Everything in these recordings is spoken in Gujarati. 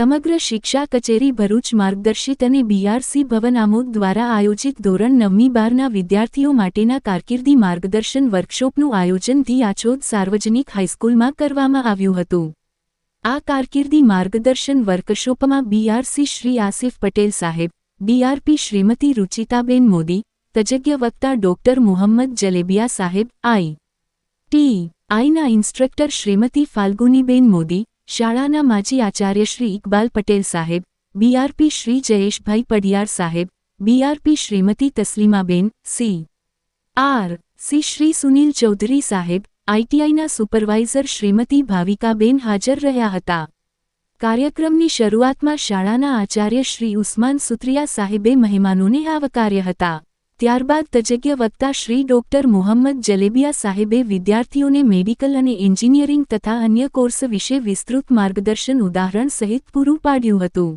સમગ્ર શિક્ષા કચેરી ભરૂચ માર્ગદર્શિત અને બીઆરસી ભવન આમોદ દ્વારા આયોજિત ધોરણ નવમી બારના વિદ્યાર્થીઓ માટેના કારકિર્દી માર્ગદર્શન વર્કશોપનું આયોજન ધી આછોદ સાર્વજનિક હાઈસ્કૂલમાં કરવામાં આવ્યું હતું. આ કારકિર્દી માર્ગદર્શન વર્કશોપમાં બીઆરસી શ્રી આસિફ પટેલ સાહેબ ડીઆરપી શ્રીમતી રુચિતાબેન મોદી, તજજ્ઞ વક્તા ડોક્ટર મુહમ્મદ જલેબિયા સાહેબ, આઈ. ટી. આઈના ઇન્સ્ટ્રક્ટર શ્રીમતી ફાલ્ગુનીબેન મોદી શાળાના માજી આચાર્ય શ્રી ઇકબાલ પટેલ સાહેબ, બીઆરપી શ્રી જયેશભાઈ પડિયાર સાહેબ, BRP Shrimati Taslimaben, C. R. C. Shri Sunil Chaudhary સાહેબ, આઈટીઆઈના સુપરવાઇઝર શ્રીમતી ભાવિકાબેન હાજર રહ્યા હતા. કાર્યક્રમની શરૂઆતમાં શાળાના આચાર્ય શ્રી ઉસ્માન સુત્રિયા સાહેબે મહેમાનોને આવકાર્યા હતા. ત્યારબાદ તજજ્ઞ વક્તા શ્રી ડોક્ટર મુહમ્મદ જલેબિયા સાહેબે વિદ્યાર્થીઓને મેડિકલ અને એન્જિનિયરિંગ તથા અન્ય કોર્સ વિશે વિસ્તૃત માર્ગદર્શન ઉદાહરણ સહિત પૂરું પાડ્યું હતું.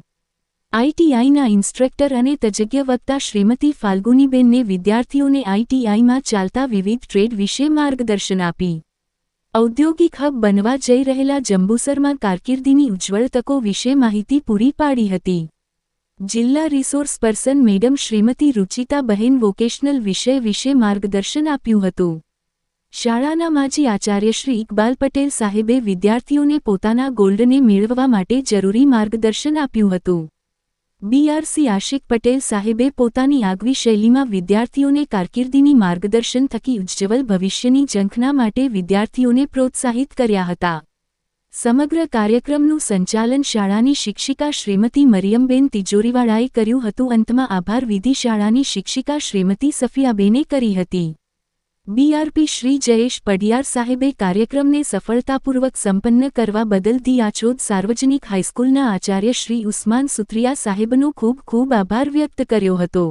આઈટીઆઈના ઇન્સ્ટ્રક્ટર અને તજજ્ઞ વક્તા શ્રીમતી ફાલ્ગુનીબેનને વિદ્યાર્થીઓને આઈટીઆઈમાં ચાલતા વિવિધ ટ્રેડ વિશે માર્ગદર્શન આપી. ઔદ્યોગિક હબ બનવા જઈ રહેલા જંબુસરમાં કારકિર્દીની ઉજ્જવળ તકો વિશે માહિતી પૂરી પાડી હતી. જિલ્લા resource person madam Shrimati Ruchitaben vocational વિષય વિશે માર્ગદર્શન આપ્યું હતું. શાળાના માજી આચાર્ય શ્રી ઇકબાલ પટેલ સાહેબે વિદ્યાર્થીઓને પોતાના ગોલ્ડને મેળવવા માટે જરૂરી માર્ગદર્શન આપ્યું હતું. બીઆરસી આશિક પટેલ સાહેબે પોતાની આગવી શૈલીમાં વિદ્યાર્થીઓને કારકિર્દીની માર્ગદર્શન થકી ઉજ્જવલ ભવિષ્યની ઝંખના માટે વિદ્યાર્થીઓને પ્રોત્સાહિત કર્યા હતા. સમગ્ર કાર્યક્રમનું સંચાલન શાળાની શિક્ષિકા શ્રીમતી મરિયમબેન તિજોરીવાળાએ કર્યું હતું. અંતમાં આભાર વિધિ શાળાની શિક્ષિકા શ્રીમતી સફિયાબેને કરી હતી. બીઆરપી શ્રી જયેશ પડિયાર સાહેબે કાર્યક્રમને સફળતાપૂર્વક સંપન્ન કરવા બદલ દી આચોદ સાર્વજનિક હાઈસ્કૂલના આચાર્ય શ્રી ઉસ્માન સુત્રિયા સાહેબનો ખૂબ ખૂબ આભાર વ્યક્ત કર્યો હતો.